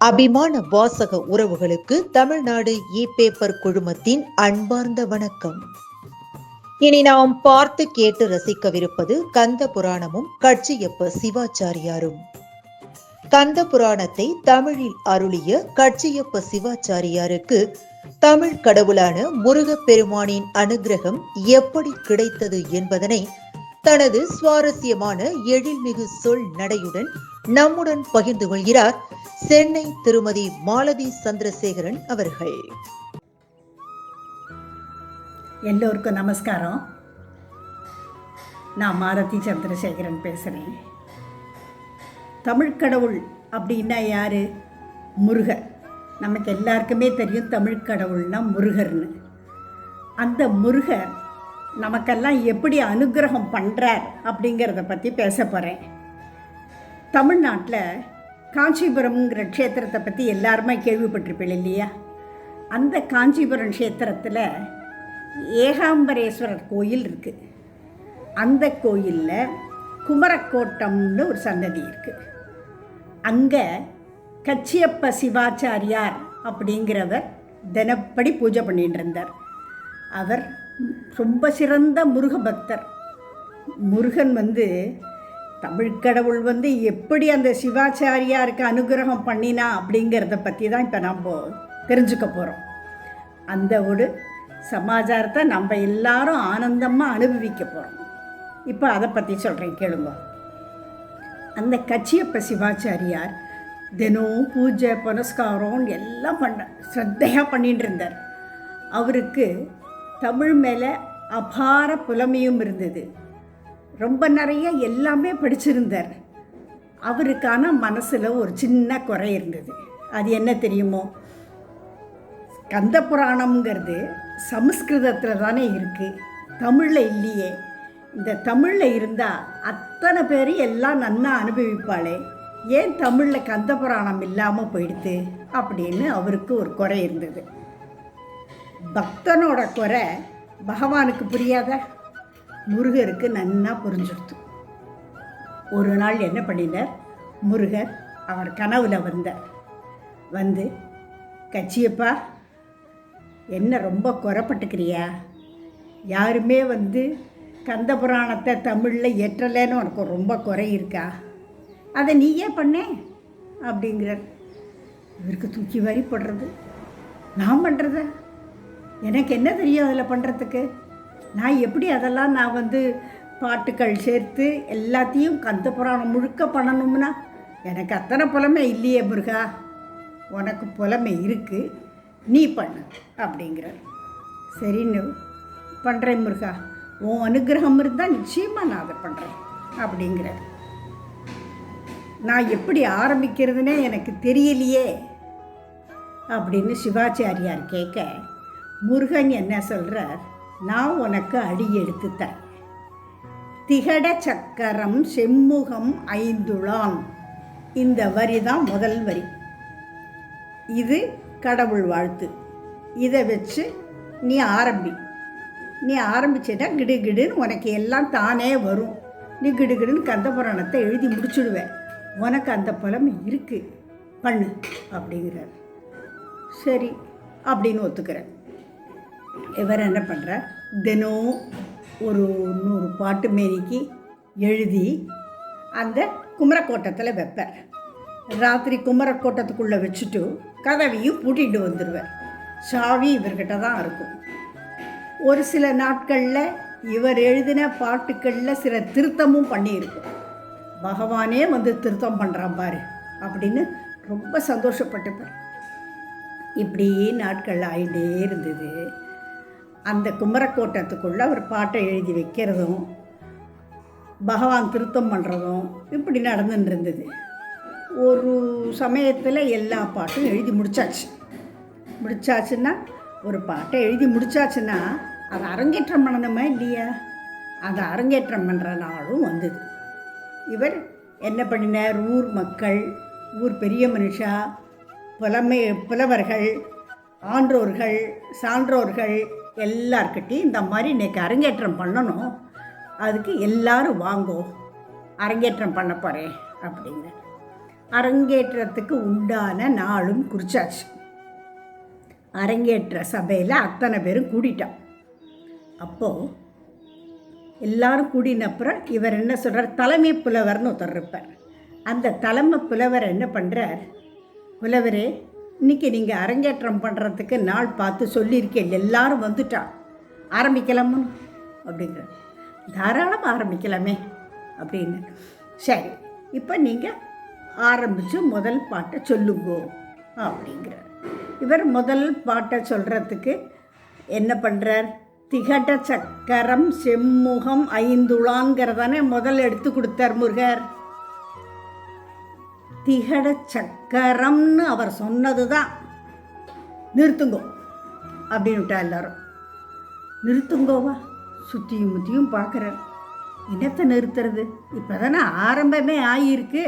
அபிமான வாசக உறவுகளுக்கு தமிழ்நாடு இ பேப்பர் குழுமத்தின் அன்பார்ந்த வணக்கம். இனி நாம் பார்த்து கேட்டு ரசிக்கவிருப்பது கந்த புராணமும் கட்சியப்ப சிவாச்சாரியாரும். கந்த புராணத்தை தமிழில் அருளிய கட்சியப்ப சிவாச்சாரியாருக்கு தமிழ் கடவுளான முருகப்பெருமானின் அனுகிரகம் அனுக்கிரகம் எப்படி கிடைத்தது என்பதனை தனது சுவாரஸ்யமான எழில்மிகு சொல் நடையுடன் நம்முடன் பகிர்ந்து கொள்கிறார் சென்னை திருமதி மாலதி சந்திரசேகரன் அவர்கள். எல்லோருக்கும் நமஸ்காரம். நான் மாலதி சந்திரசேகரன் பேசுகிறேன் தமிழ் கடவுள் அப்படின்னா யார்? முருகர். நமக்கு எல்லாருக்குமே தெரியும் தமிழ் கடவுள்னா முருகர்னு. அந்த முருகர் நமக்கெல்லாம் எப்படி அனுக்கிரகம் பண்ணுறார் அப்படிங்கிறத பற்றி பேச போகிறேன் தமிழ்நாட்டில் காஞ்சிபுரம்ங்கிற க்ஷேத்திரத்தை பற்றி எல்லாருமே கேள்விப்பட்டிருப்பேன் இல்லையா? அந்த காஞ்சிபுரம் க்ஷேத்திரத்தில் ஏகாம்பரேஸ்வரர் கோயில் இருக்குது அந்த கோயிலில் குமரக்கோட்டம்னு ஒரு சன்னதி இருக்குது அங்கே கச்சியப்ப சிவாச்சாரியார் அப்படிங்கிறவர் தினப்படி பூஜை பண்ணிட்டு இருந்தார். அவர் ரொம்ப சிறந்த முருக பக்தர். முருகன் வந்து தமிழ் கடவுள் வந்து எப்படி அந்த சிவாச்சாரியாருக்கு அனுகிரகம் பண்ணினா அப்படிங்கிறத பற்றி தான் இப்போ நம்ம தெரிஞ்சுக்க போகிறோம் அந்த ஒரு சமாச்சாரத்தை நம்ம எல்லாரும் ஆனந்தமாக அனுபவிக்க போகிறோம் இப்போ அதை பற்றி சொல்கிறேன் கேளுங்க. அந்த கச்சியப்ப சிவாச்சாரியார் தினம் பூஜை புனஸ்காரம் எல்லாம் பண்ண ஸ்ரத்தையாக பண்ணிட்டு இருந்தார். அவருக்கு தமிழ் மேலே அபார புலமையும் இருந்தது. ரொம்ப நிறைய எல்லாமே படிச்சிருந்தார். அவருக்கான மனசில் ஒரு சின்ன குறை இருந்தது. அது என்ன தெரியுமோ? கந்த புராணம்ங்கிறது சமஸ்கிருதத்தில் தானே இருக்குது தமிழில் இல்லையே. இந்த தமிழில் இருந்தால் அத்தனை பேர் எல்லாம் நன்னா அனுபவிப்பாளே. ஏன் தமிழில் கந்த புராணம் இல்லாமல் போயிடுது அப்படின்னு அவருக்கு ஒரு குறை இருந்தது. பக்தனோட குறை பகவானுக்கு புரியாத? முருகருக்கு நன்னா புரிஞ்சுடுத்து. ஒரு நாள் என்ன பண்ணினார்? முருகர் அவர் கனவுல வந்தார். வந்து கச்சியப்பா என்ன ரொம்ப குறைப்பட்டுக்கிறியா? யாருமே வந்து கந்த புராணத்தை தமிழில் ஏற்றலைன்னு உனக்கு ரொம்ப குறை இருக்கா? அதை நீ ஏன் பண்ணே? அப்படிங்கிறார். இவருக்கு தூக்கி வரிப்படுறது நான் பண்ணுறத எனக்கு என்ன தெரியும் அதில் பண்ணுறதுக்கு? நான் எப்படி அதெல்லாம் நான் வந்து பாட்டுக்கள் சேர்த்து எல்லாத்தையும் கந்த புராணம் முழுக்க பண்ணணும்னா எனக்கு அத்தனை புலமை இல்லையே முருகா. உனக்கு புலமை இருக்குது நீ பண்ணு அப்படிங்கிறார். சரின்னு பண்ணுறேன் முருகா. உன் அனுகிரகம் இருந்தால் நிச்சயமாக நான் அதை பண்ணுறேன் அப்படிங்கிறார். நான் எப்படி ஆரம்பிக்கிறதுனே எனக்கு தெரியலையே அப்படின்னு சிவாச்சாரியார் கேட்க முருகன் என்ன சொல்கிறார் நான் உனக்கு அடி எடுத்து தரேன் திகட சக்கரம் செம்முகம் ஐந்துளான். இந்த வரி தான் முதல் வரி. இது கடவுள் வாழ்த்து. இதை வச்சு நீ ஆரம்பி. நீ ஆரம்பிச்சிட்டா கிடு கிடுன்னு உனக்கு எல்லாம் தானே வரும். நீ கிடு கிடுன்னு கந்த புராணத்தை எழுதி முடிச்சுடுவேன் உனக்கு அந்த பலம் இருக்குது பண்ணு அப்படிங்கிறார். சரி அப்படின்னு ஒத்துக்கிறேன் இவர் என்ன பண்ணுறார் தினம் ஒரு நூறு பாட்டு மேனிக்கு எழுதி அந்த குமரக்கோட்டத்தில் வைப்பார். ராத்திரி குமரக்கோட்டத்துக்குள்ளே வச்சுட்டு கதவையும் பூட்டிகிட்டு வந்துடுவார் சாவி இவர்கிட்ட தான் இருக்கும். ஒரு சில நாட்களில் இவர் எழுதின பாட்டுக்களில் சில திருத்தமும் பண்ணியிருக்கும். பகவானே வந்து திருத்தம் பண்ணுறான் பாரு அப்படின்னு ரொம்ப சந்தோஷப்பட்டுப்பார். இப்படி நாட்கள் ஆகிட்டே இருந்தது. அந்த குமரக்கோட்டத்துக்குள்ளே அவர் பாட்டை எழுதி வைக்கிறதும் பகவான் திருத்தம் பண்ணுறதும் இப்படி நடந்துட்டு இருந்தது ஒரு சமயத்தில் எல்லா பாட்டும் எழுதி முடிச்சாச்சு. முடிச்சாச்சுன்னா ஒரு பாட்டை எழுதி முடிச்சாச்சுன்னா அதை அரங்கேற்றம் பண்ணணுமா இல்லையா? அதை அரங்கேற்றம் பண்ணுற நாளும் வந்தது. இவர் என்ன பண்ணினார்? ஊர் மக்கள் ஊர் பெரிய மனுஷா புலமை புலவர்கள் ஆன்றோர்கள் சான்றோர்கள் எல்லார்கிட்டையும் இந்த மாதிரி இன்னைக்கு அரங்கேற்றம் பண்ணணும். அதுக்கு எல்லாரும் வாங்கோ. அரங்கேற்றம் பண்ண போகிறேன் அப்படிங்க அரங்கேற்றத்துக்கு உண்டான நாளும் குறிச்சாச்சு. அரங்கேற்ற சபையில் அத்தனை பேரும் கூடிட்டான். அப்போது எல்லாரும் கூடினப்புறம் இவர் என்ன சொல்கிறார் தலைமை புலவர்னு ஒருத்தர் இருப்பார். அந்த தலைமை புலவர் என்ன பண்ணுறார் புலவரே இன்னைக்கு நீங்கள் அரங்கேற்றம் பண்ணுறதுக்கு நாள் பார்த்து சொல்லியிருக்கேன். எல்லாரும் வந்துட்டா. ஆரம்பிக்கலாமா அப்படிங்கிற. தாராளமாக ஆரம்பிக்கலாமே. அப்படின்னு. சரி இப்போ நீங்கள் ஆரம்பித்து முதல் பாட்டை சொல்லுங்கோ. அப்படிங்கிறார் இவர் முதல் பாட்டை சொல்கிறதுக்கு என்ன பண்ணுறார் திகட சக்கரம் செம்முகம் ஐந்துளாங்கிறதானே முதல் எடுத்து கொடுத்தார் முருகர். திகட சக்கரம்னு அவர் சொன்னது தான் நிறுத்துங்கோ அப்படின்னு விட்டா எல்லாரும். நிறுத்துங்கோவா சுற்றியும் முத்தியும் பார்க்குறார். என்னத்தை நிறுத்துறது? இப்போ தானே ஆரம்பமே ஆகியிருக்கு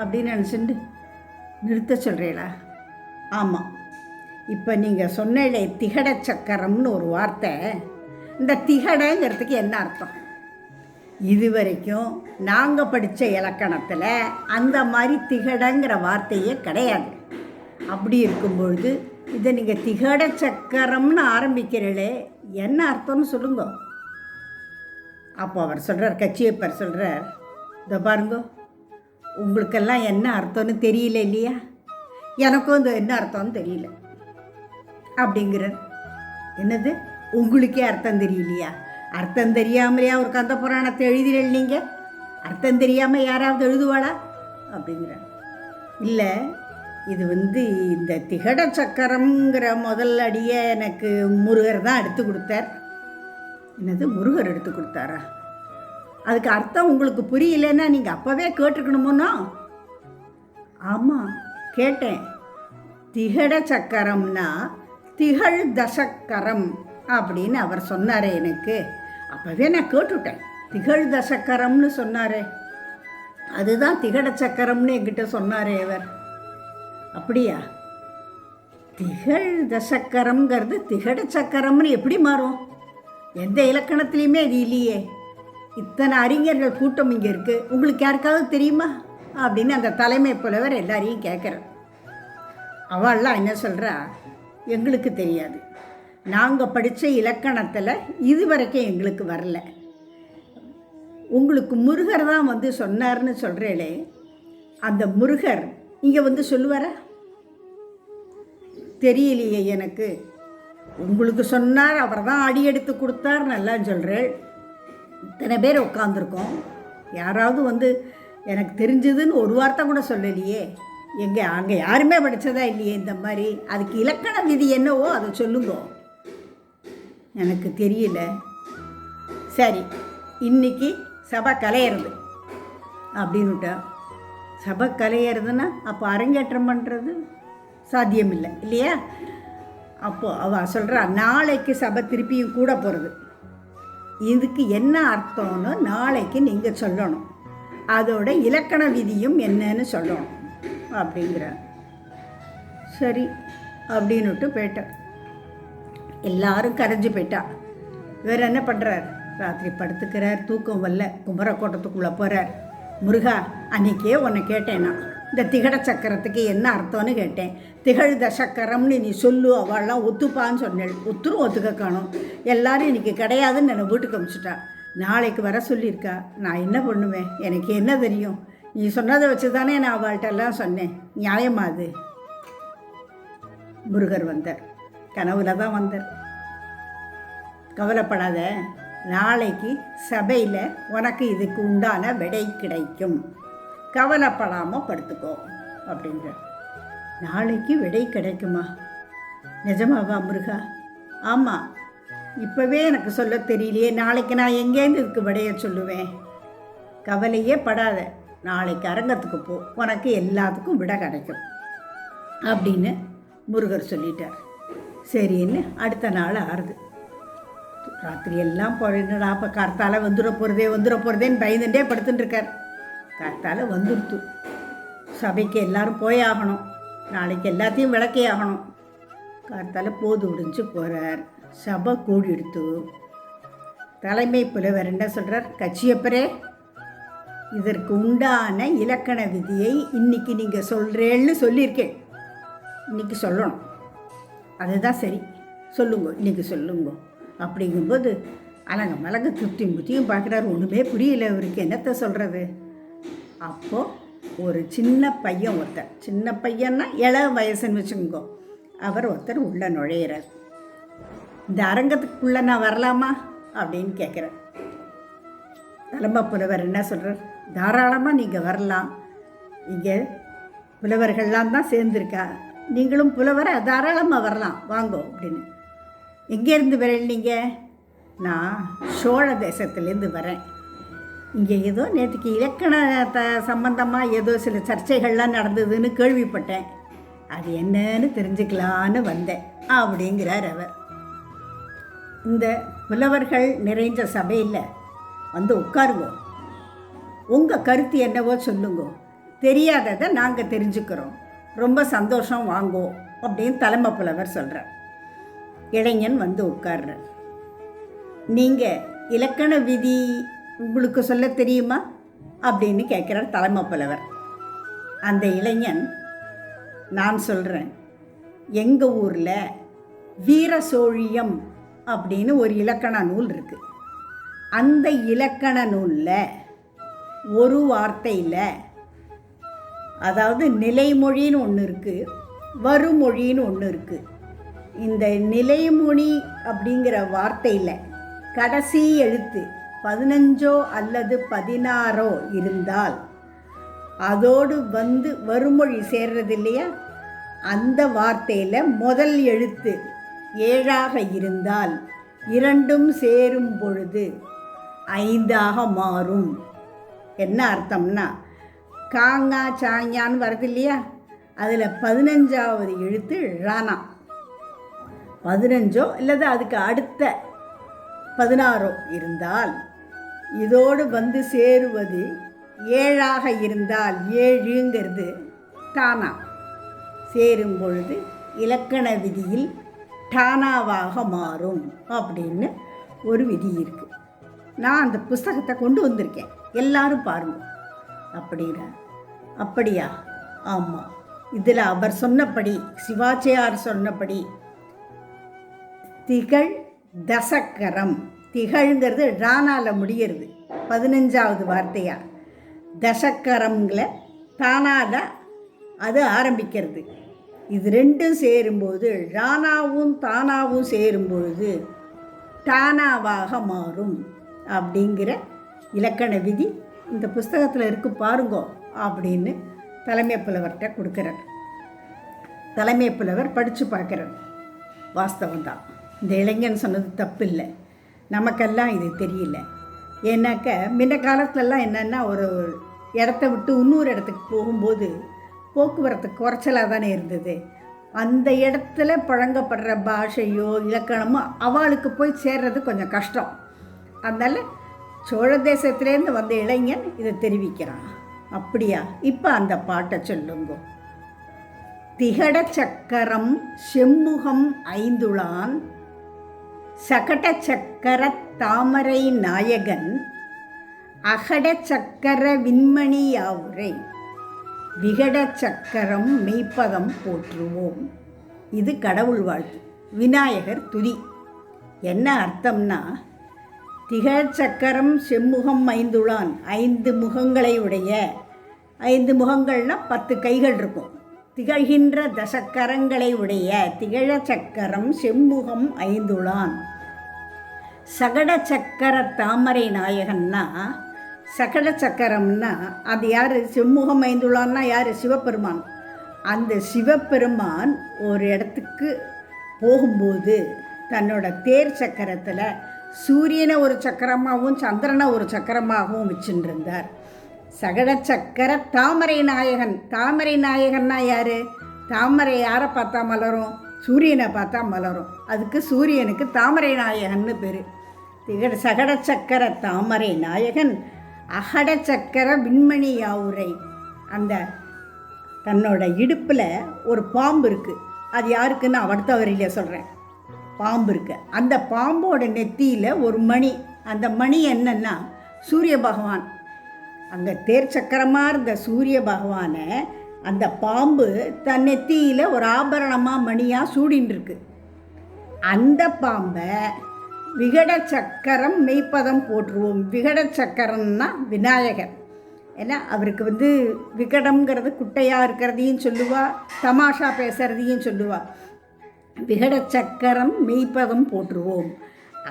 அப்படின்னு நினச்சிட்டு நிறுத்த சொல்கிறீங்களா ஆமாம் இப்போ நீங்கள் சொன்னீங்களே திகட சக்கரம்னு ஒரு வார்த்தை. இந்த திகடங்கிறதுக்கு என்ன அர்த்தம்? இது வரைக்கும் நாங்கள் படித்த இலக்கணத்தில் அந்த மாதிரி திகடங்கிற வார்த்தையே கிடையாது. அப்படி இருக்கும்பொழுது இதை நீங்கள் திகட சக்கரம்னு ஆரம்பிக்கிறீங்களே என்ன அர்த்தம்னு சொல்லுங்க. அப்போ அவர் சொல்கிறார் கச்சியப்பர் சொல்கிறார் இதோ பாருங்க உங்களுக்கெல்லாம் என்ன அர்த்தம்னு தெரியல இல்லையா? எனக்கும் இந்த என்ன அர்த்தம்னு தெரியல. அப்படிங்கிறார். என்னது? உங்களுக்கே அர்த்தம் தெரியலையா? அர்த்தம் தெரியாமலே ஒரு கந்த புராணத்தை எழுதினீங்க நீங்கள் அர்த்தம் தெரியாமல் யாராவது எழுதுவாளா? அப்படிங்கிறார். இல்லை இது வந்து இந்த திகட சக்கரம்ங்கிற முதல் அடியை எனக்கு முருகர் தான் எடுத்து கொடுத்தார். என்னது முருகர் எடுத்து கொடுத்தாரா? அதுக்கு அர்த்தம் உங்களுக்கு புரியலன்னா நீங்கள் அப்போவே கேட்டுக்கணுமோனோ ஆமாம் கேட்டேன். திகட சக்கரம்னா திகழ் தசக்கரம் அப்படின்னு அவர் சொன்னார் எனக்கு. அப்போவே நான் கேட்டுவிட்டேன் திகழ் தசக்கரம்னு சொன்னாரே. அதுதான் திகட சக்கரம்னு என்கிட்ட சொன்னாரே அவர். அப்படியா? திகழ் தசக்கரம்ங்கிறது திகட சக்கரம்னு எப்படி மாறும்? எந்த இலக்கணத்துலேயுமே அது இல்லையே. இத்தனை அறிஞர்கள் கூட்டம் இங்கே இருக்குது உங்களுக்கு யாருக்காவது தெரியுமா? அப்படின்னு அந்த தலைமை புலவர் எல்லாரையும் கேட்குறார். அவள்லாம் என்ன சொல்கிறா எங்களுக்கு தெரியாது. நாங்கள் படித்த இலக்கணத்தில் இது வரைக்கும் எங்களுக்கு வரல. உங்களுக்கு முருகர் தான் வந்து சொன்னார்னு சொல்கிறேளே அந்த முருகர் இங்கே வந்து சொல்லுவாரா? தெரியலையே எனக்கு. உங்களுக்கு சொன்னார் அவர் தான் அடி எடுத்து கொடுத்தார் நல்லா சொல்கிறேள் இத்தனை பேர் உட்காந்துருக்கோம் யாராவது வந்து எனக்கு தெரிஞ்சதுன்னு ஒரு வார்த்தை கூட சொல்லலையே. எங்கே அங்கே யாருமே படித்ததா இல்லையே இந்த மாதிரி? அதுக்கு இலக்கண விதி என்னவோ அதை சொல்லுங்க. எனக்கு தெரியல. சரி இன்னைக்கு சபை கலையிறது அப்படின்னுட்டா. சபை கலையிறதுன்னா அப்போ அரங்கேற்றம் பண்ணுறது சாத்தியம் இல்லை இல்லையா? அப்போ அவ சொல்கிறா நாளைக்கு சபை திருப்பியும் கூட போகிறது இதுக்கு என்ன அர்த்தம்னு நாளைக்கு நீங்கள் சொல்லணும். அதோட இலக்கண விதியும் என்னன்னு சொல்லணும் அப்படிங்கிற சரி அப்படின்னுட்டு போயிட்டேன் எல்லாரும் கரைஞ்சு போயிட்டா. இவர் என்ன பண்ணுறார் ராத்திரி படுத்துக்கிறார் தூக்கம் வரல குமரக்கோட்டத்துக்குள்ளே போகிறார் முருகா அன்னைக்கே உன்னை கேட்டேன்? நான் இந்த திகட சக்கரத்துக்கு என்ன அர்த்தம்னு கேட்டேன். திகழ்த சக்கரம்னு நீ சொல்லு அவள்லாம் ஒத்துப்பான்னு சொன்னேன் ஒத்துரும் ஒத்துக்க காணும். எல்லாரும் இன்னைக்கு கிடையாதுன்னு என்னை வீட்டுக்கு அமிச்சிட்டா. நாளைக்கு வர சொல்லியிருக்கா. நான் என்ன பண்ணுவேன்? எனக்கு என்ன தெரியும்? நீ சொன்னதை வச்சு தானே நான் அவள்கிட்ட எல்லாம் சொன்னேன். நியாயமா அது? முருகர் வந்தார். கனவுல தான் வந்தார். கவலைப்படாத நாளைக்கு சபையில் உனக்கு இதுக்கு உண்டான விடை கிடைக்கும். கவலைப்படாமல் படுத்துக்கோ அப்படின்ற நாளைக்கு விடை கிடைக்குமா? நிஜமாவா முருகா? ஆமாம் இப்போவே எனக்கு சொல்ல தெரியலையே நாளைக்கு நான் எங்கேருந்து இதுக்கு விடைய சொல்லுவேன்? கவலையே படாத நாளைக்கு அரங்கத்துக்கு போ உனக்கு எல்லாத்துக்கும் விட கிடைக்கும் அப்படின்னு முருகர் சொல்லிட்டார். சரின்னு அடுத்த நாள் ஆறுது. ராத்திரி எல்லாம் போயிடா அப்போ கார்த்தால வந்துட போகிறதே வந்துட போகிறதேன்னு பயந்துட்டே படுத்துட்டுருக்கார். கர்த்தால கார்த்தால வந்துடுத்து. சபைக்கு எல்லாரும் போய் ஆகணும். நாளைக்கு எல்லாத்தையும் விளக்கே ஆகணும். கார்த்தால போது விடிஞ்சு போகிறார் சபை கூடி எடுத்து தலைமை புலவர் என்ன சொல்கிறார் கட்சியப்பரே இதற்கு உண்டான இலக்கண விதியை இன்னைக்கு நீங்கள் சொல்கிறேன்னு சொல்லியிருக்கேன். இன்னைக்கு சொல்லணும். அதுதான் சரி. சொல்லுங்க இன்றைக்கி சொல்லுங்க. அப்படிங்கும்போது அலங்க மலங்க திருப்தி முத்தியும் பார்க்குறாரு. ஒன்றுமே புரியல இவருக்கு. என்னத்தை சொல்கிறது அப்போது ஒரு சின்ன பையன் ஒருத்தர். சின்ன பையன்னா இள வயசுன்னு வச்சுக்கோங்க. அவர் ஒருத்தர் உள்ளே நுழையிறார். இந்த அரங்கத்துக்குள்ளே நான் வரலாமா? அப்படின்னு கேட்குறேன் தலைமை புலவர் என்ன சொல்கிறார் தாராளமாக நீங்கள் வரலாம். இங்கே புலவர்கள்லாம் தான் சேர்ந்துருக்கா நீங்களும் புலவரை தாராளமாக வரலாம். வாங்கோ அப்படின்னு. எங்கேருந்து வரீங்க நான் சோழ தேசத்துலேருந்து வரேன். இங்கே ஏதோ நேற்றுக்கு இலக்கண த சம்பந்தமாக ஏதோ சில சர்ச்சைகள்லாம் நடந்ததுன்னு கேள்விப்பட்டேன். அது என்னன்னு தெரிஞ்சுக்கலான்னு வந்தேன் அப்படிங்கிறார் அவர். இந்த புலவர்கள் நிறைந்த சபையில் வந்து உட்காருவோம். உங்கள் கருத்து என்னவோ சொல்லுங்க. தெரியாததை நாங்கள் தெரிஞ்சுக்கிறோம். ரொம்ப சந்தோஷம் வாங்கோ அப்படின்னு தலைமை புலவர் சொல்கிறார் இளைஞன் வந்து உட்கார்றார். நீங்கள் இலக்கண விதி உங்களுக்கு சொல்ல தெரியுமா? அப்படின்னு கேட்குறார் தலைமை புலவர். அந்த இளைஞன் நான் சொல்கிறேன் எங்கள் ஊரில் வீர சோழியம் அப்படின்னு ஒரு இலக்கண நூல் இருக்குது அந்த இலக்கண நூலில் ஒரு வார்த்தையில் அதாவது நிலைமொழின்னு ஒன்று இருக்குது வருமொழின்னு ஒன்று இருக்குது இந்த நிலைமொழி அப்படிங்கிற வார்த்தையில் கடைசி எழுத்து பதினஞ்சோ அல்லது பதினாறோ இருந்தால் அதோடு வந்து வருமொழி சேர்றது இல்லையா? அந்த வார்த்தையில் முதல் எழுத்து ஏழாக இருந்தால் இரண்டும் சேரும் பொழுது ஐந்தாக மாறும். என்ன அர்த்தம்னா காங்கா சாங்கான்னு வருது இல்லையா அதில் பதினஞ்சாவது எழுத்து ழானா பதினஞ்சோ இல்லது அதுக்கு அடுத்த பதினாறோ இருந்தால் இதோடு வந்து சேருவது ஏழாக இருந்தால் ஏழுங்கிறது டானா சேரும் பொழுது இலக்கண விதியில் டானாவாக மாறும் அப்படின்னு ஒரு விதி இருக்குது நான் அந்த புஸ்தகத்தை கொண்டு வந்திருக்கேன். எல்லாரும் பாருங்கள் அப்படிங்கிறார் அப்படியா? ஆமாம் இதில் அவர் சொன்னபடி சிவாச்சியார் சொன்னபடி திகழ் தசக்கரம். திகழ்ங்கிறது ராணால முடியறது. பதினஞ்சாவது வார்த்தையா? தசக்கரம்ல தானாக அது ஆரம்பிக்கிறது. இது ரெண்டும் சேரும்போது ராணாவும் தானாவும் சேரும்பொழுது தானாவாக மாறும். அப்படிங்கிற இலக்கண விதி இந்த புஸ்தகத்தில் இருக்கு பாருங்கோ அப்படின்னு தலைமை புலவர்கிட்ட கொடுக்குறார். தலைமை புலவர் படித்து பார்க்குறார். வாஸ்தவம் தான் இந்த இளைஞன் சொன்னது தப்பு இல்லை நமக்கெல்லாம் இது தெரியல. ஏன்னாக்க முன்ன காலத்துலலாம் என்னென்னா ஒரு இடத்த விட்டு இன்னொரு இடத்துக்கு போகும்போது போக்குவரத்து குறைச்சலாக தானே இருந்தது. அந்த இடத்துல பழங்கப்படுற பாஷையோ இலக்கணமோ அவளுக்கு போய் சேர்றது கொஞ்சம் கஷ்டம். அதனால் சோழ தேசத்துலேருந்து வந்த இளைஞன் இதை தெரிவிக்கிறான். அப்படியா? இப்போ அந்த பாட்டை சொல்லுங்க. திகட சக்கரம் செம்முகம் ஐந்துளான். சகட சக்கர தாமரை நாயகன். அகட சக்கர விண்மணியாவுரை விகட சக்கரம் மெய்ப்பதம் போற்றுவோம். இது கடவுள் வாழ்த்து. விநாயகர் துதி. என்ன அர்த்தம்னா திகழ்ச்சக்கரம் செம்முகம் ஐந்துளான். ஐந்து முகங்களை உடைய. ஐந்து முகங்கள்னா பத்து கைகள் இருக்கும். திகழ்கின்ற தசக்கரங்களை உடைய திகழ சக்கரம் செம்முகம் ஐந்துளான். சகட சக்கர தாமரை நாயகன்னா சகட சக்கரம்னா அது யார்? செம்முகம் ஐந்துளான்னா யார்? சிவபெருமான். அந்த சிவபெருமான் ஒரு இடத்துக்கு போகும்போது தன்னோட தேர் சக்கரத்தில் சூரியனை ஒரு சக்கரமாகவும் சந்திரனை ஒரு சக்கரமாகவும் வச்சுருந்தார். இருந்தார் சகட சக்கர தாமரை நாயகன். தாமரை நாயகன்னா யார்? தாமரை யாரை பார்த்தா மலரும்? சூரியனை பார்த்தா மலரும். அதுக்கு சூரியனுக்கு தாமரை நாயகன்னு பேர். திகட சகட சக்கர தாமரை நாயகன் அகட சக்கர விண்மணி யாவுரை. அந்த தன்னோட இடுப்பில் ஒரு பாம்பு இருக்குது அது யாருக்குன்னு நான் அடுத்த சொல்கிறேன் பாம்பு இருக்கு. அந்த பாம்போட நெத்தியில் ஒரு மணி. அந்த மணி என்னன்னா சூரிய பகவான். அங்கே தேர் சக்கரமாக இருந்த சூரிய பகவானை அந்த பாம்பு தன் நெத்தியில் ஒரு ஆபரணமாக மணியாக சூடின்ருக்கு அந்த பாம்பை விகட சக்கரம் மெய்ப்பதம் போற்றுவோம். விகட சக்கரம்னா விநாயகர். ஏன்னா அவருக்கு வந்து விகடம்ங்கிறது குட்டையாக இருக்கிறதையும் சொல்லுவா தமாஷா பேசுகிறதையும் சொல்லுவாள் விகட சக்கரம் மெய்ப்பதம் போற்றுவோம்.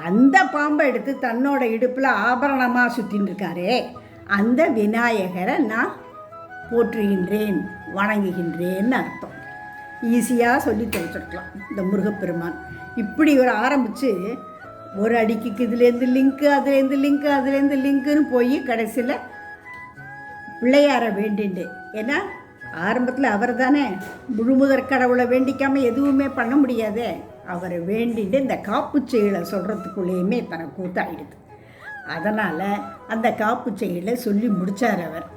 அந்த பாம்பை எடுத்து தன்னோட இடுப்பில் ஆபரணமாக சுற்றின்னு இருக்காரே அந்த விநாயகரை நான் போற்றுகின்றேன் வணங்குகின்றேன்னு அர்த்தம். ஈஸியாக சொல்லி தெரிஞ்சுக்கலாம் இந்த முருகப்பெருமான். இப்படி ஒரு ஆரம்பித்து ஒரு அடிக்கு இதுலேருந்து லிங்க்கு அதுலேருந்து லிங்க்கு அதுலேருந்து லிங்க்குன்னு போய் கடைசியில் பிள்ளையாரை வேண்டிண்டு ஏன்னா ஆரம்பத்தில் அவர் தானே முழுமுதற் கடவுளை வேண்டிக்காமல் எதுவுமே பண்ண முடியாதே? அவரை வேண்டிட்டு இந்த காப்பு செயலை சொல்கிறதுக்குள்ளேயுமே தனக்கு கூத்தாயிடுது. அதனால் அந்த காப்பு செயலை சொல்லி முடித்தார் அவர்.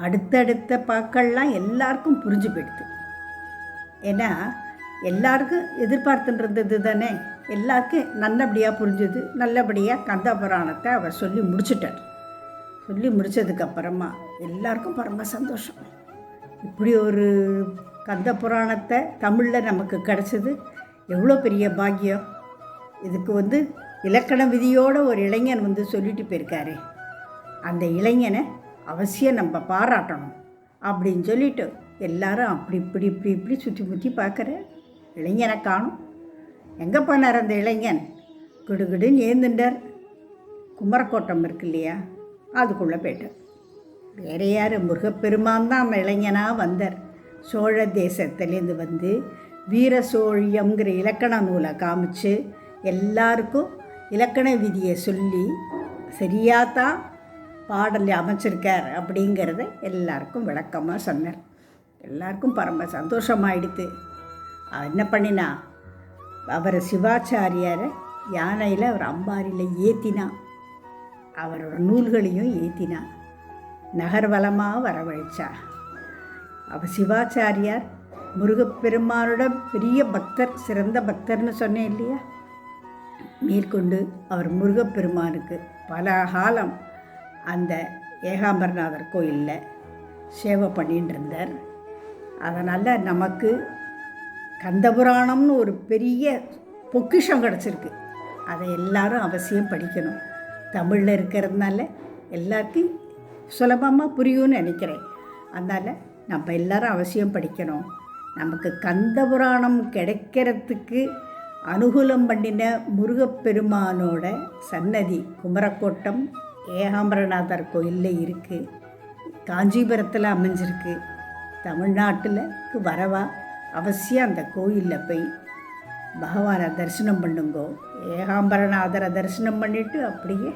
அடுத்தடுத்த பாக்கள்லாம் எல்லாருக்கும் புரிஞ்சு போயிடுது. ஏன்னா எல்லாருக்கும் எதிர்பார்த்துன்றது தானே எல்லாருக்கும் நல்லபடியாக புரிஞ்சுது. நல்லபடியாக கந்த புராணத்தை அவர் சொல்லி முடிச்சிட்டார். சொல்லி முடித்ததுக்கப்புறமா எல்லாருக்கும் பரம சந்தோஷம். இப்படி ஒரு கந்த புராணத்தை தமிழில் நமக்கு கிடச்சது. எவ்வளோ பெரிய பாக்கியம். இதுக்கு வந்து இலக்கண விதியோடு ஒரு இளைஞன் வந்து சொல்லிட்டு போயிருக்காரு. அந்த இளைஞனை அவசியம் நம்ம பாராட்டணும் அப்படின்னு சொல்லிட்டு எல்லாரும் அப்படி இப்படி இப்படி இப்படி சுற்றி முற்றி பார்க்குற இளைஞனை காணும். எங்கே போனார் அந்த இளைஞன்? கிடுகிடுன்னு ஏந்துண்டார். குமரக்கோட்டம் இருக்கு இல்லையா? அதுக்குள்ளே போயிட்டார். வேற யார் முருகப்பெருமான் தான் இளைஞனாக வந்தார். சோழ தேசத்துலேருந்து வந்து வீர சோழியம்ங்கிற இலக்கண நூலை காமிச்சு எல்லாருக்கும் இலக்கண விதியை சொல்லி சரியாக தான் பாடல் அமைச்சிருக்கார் அப்படிங்கிறத எல்லாருக்கும் விளக்கமாக சொன்னார். எல்லாருக்கும் பரம சந்தோஷமாயிடுத்து. என்ன பண்ணினா அவரை சிவாச்சாரியாரை யானையில் அவர் அம்பாரியில் ஏற்றினான் அவரோட நூல்களையும் ஏற்றினான் நகர்வலமாக வரவழைச்சா? அவ சிவாச்சாரியார் முருகப்பெருமானோட பெரிய பக்தர் சிறந்த பக்தர்னு சொன்னேன் இல்லையா? மேற்கொண்டு அவர் முருகப்பெருமானுக்கு பல காலம் அந்த ஏகாம்பரநாதர் கோயிலில் சேவை பண்ணிட்டு இருந்தார். அதனால் நமக்கு கந்தபுராணம்னு ஒரு பெரிய பொக்கிஷம் கிடச்சிருக்கு. அதை எல்லாரும் அவசியம் படிக்கணும். தமிழில் இருக்கிறதுனால எல்லாருக்கும் சுலபமாக புரியும்னு நினைக்கிறேன். அதனால் நம்ம எல்லாரும் அவசியம் படிக்கணும். நமக்கு கந்த புராணம் கிடைக்கிறதுக்கு அனுகூலம் பண்ணின முருகப்பெருமானோட சன்னதி குமரக்கோட்டம் ஏகாம்பரநாதர் கோயிலில் இருக்குது காஞ்சிபுரத்தில் அமைஞ்சிருக்கு. தமிழ்நாட்டில் வரவா அவசியம் அந்த கோயிலில் போய் பகவானை தரிசனம் பண்ணுங்கோ. ஏகாம்பரநாதரை தரிசனம் பண்ணிவிட்டு அப்படியே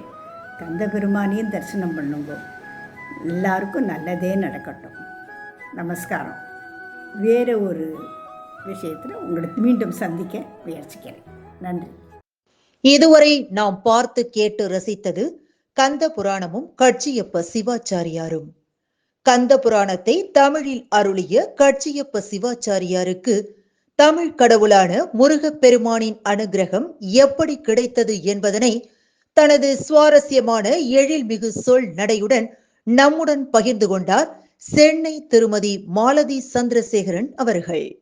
கந்த பெருமானையும் தரிசனம் பண்ணுங்கோ. எல்லாருக்கும் நல்லதே நடக்கட்டும். நமஸ்காரம். வேறு ஒரு விஷயத்தில் உங்களுக்கு மீண்டும் சந்திக்க முயற்சிக்கிறேன். நன்றி. இதுவரை நாம் பார்த்து கேட்டு ரசித்தது கந்த புராணமும் கட்சியப்ப சிவாச்சாரியாரும். கந்த புராணத்தை தமிழில் அருளிய கட்சியப்ப சிவாச்சாரியாருக்கு தமிழ் கடவுளான முருகப்பெருமானின் அனுகிரகம் எப்படி கிடைத்தது என்பதனை தனது சுவாரஸ்யமான எழில்மிகு சொல் நடையுடன் நம்முடன் பகிர்ந்து கொண்டார் சென்னை திருமதி மாலதி சந்திரசேகரன் அவர்கள்.